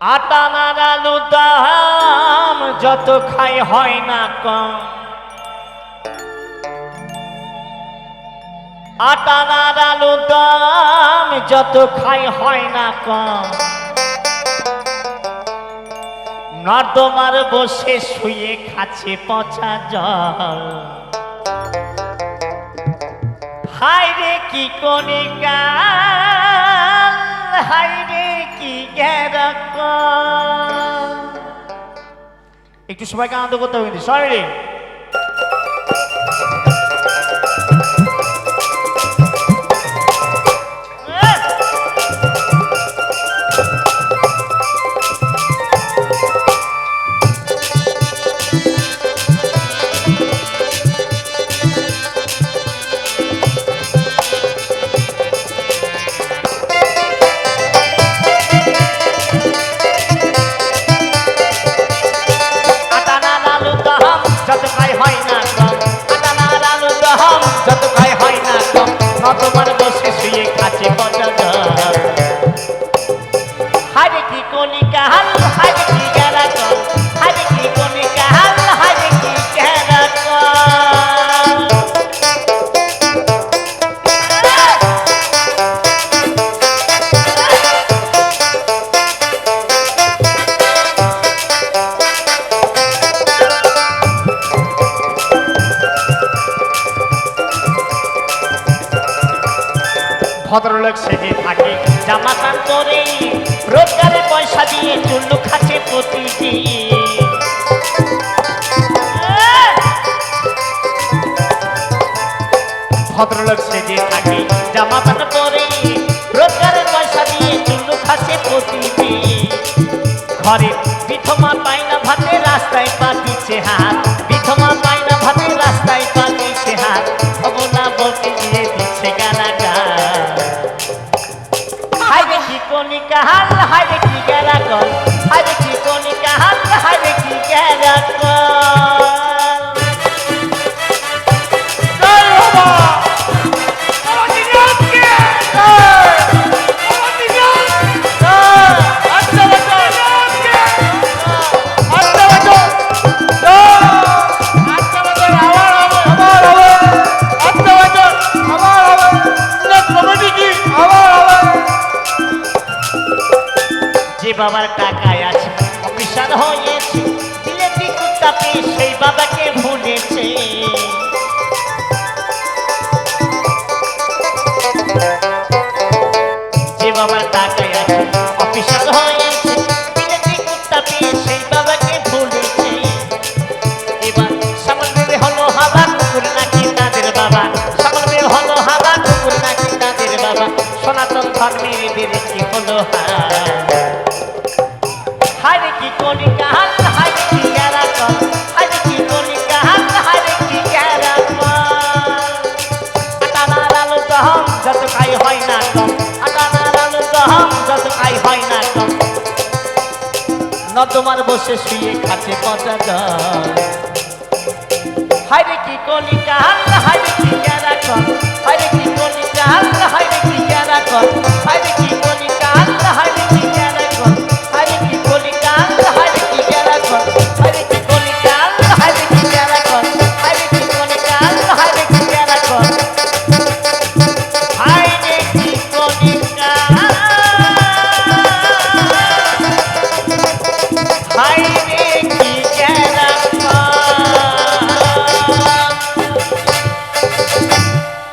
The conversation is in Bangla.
আটা নাড়ালু দাম, যত খাই হয় না কম। আটা নাড়ালু দাম, যত খাই হয় না কম। নর্দমার বসে শুয়ে খাচ্ছে পচা জল। হায় রে, কি কোনে রে কি গ্যারক একটু সবাইকে আনন্দ করতে হবে কিন্তু সবাই হারে কি কলিকা হাল হারে কি গেরা ভদ্রলোক সেজে থাকে। জামা কান করে রোজগারের পয়সা দিয়ে চুল্লু খাচ্ছে প্রতিদিন। ভদ্রলোক সেজে থাকে। জামা প্যান্ট পরে রোজগারের পয়সা দিয়ে চুল্লু খাচ্ছে প্রতিদিন। ঘরে বিধমা পাই না ভাতে রাস্তায় পাতিছে হাত। বিধমা পাই না ভাতে রাস্তায় পাতিছে হাত। হব না বলতে গিয়ে দিচ্ছে গালাগা হাইরে কি বাবার টাকায় আছে। অফিসার হয়েছে দিলে টিকুটা পেয়ে সেই বাবাকে ভুলেছে। যে বাবার টাকায় আছে, অফিসার হয়েছে দিলে টিকুটা পেয়ে সেই বাবাকে ভুলেছে। এবার সামন বেবে হলো হাবা কুকুর, নাকি তাদের বাবা? সামন বেবে হলো হাবা কুকুর, নাকি তাদের বাবা? সনাতন ধর্মের কি হলো হাল হয় হয় নর্দমার বসে শুয়ে খাচ্ছে পচা জল। হাইরে কি কলি Bye.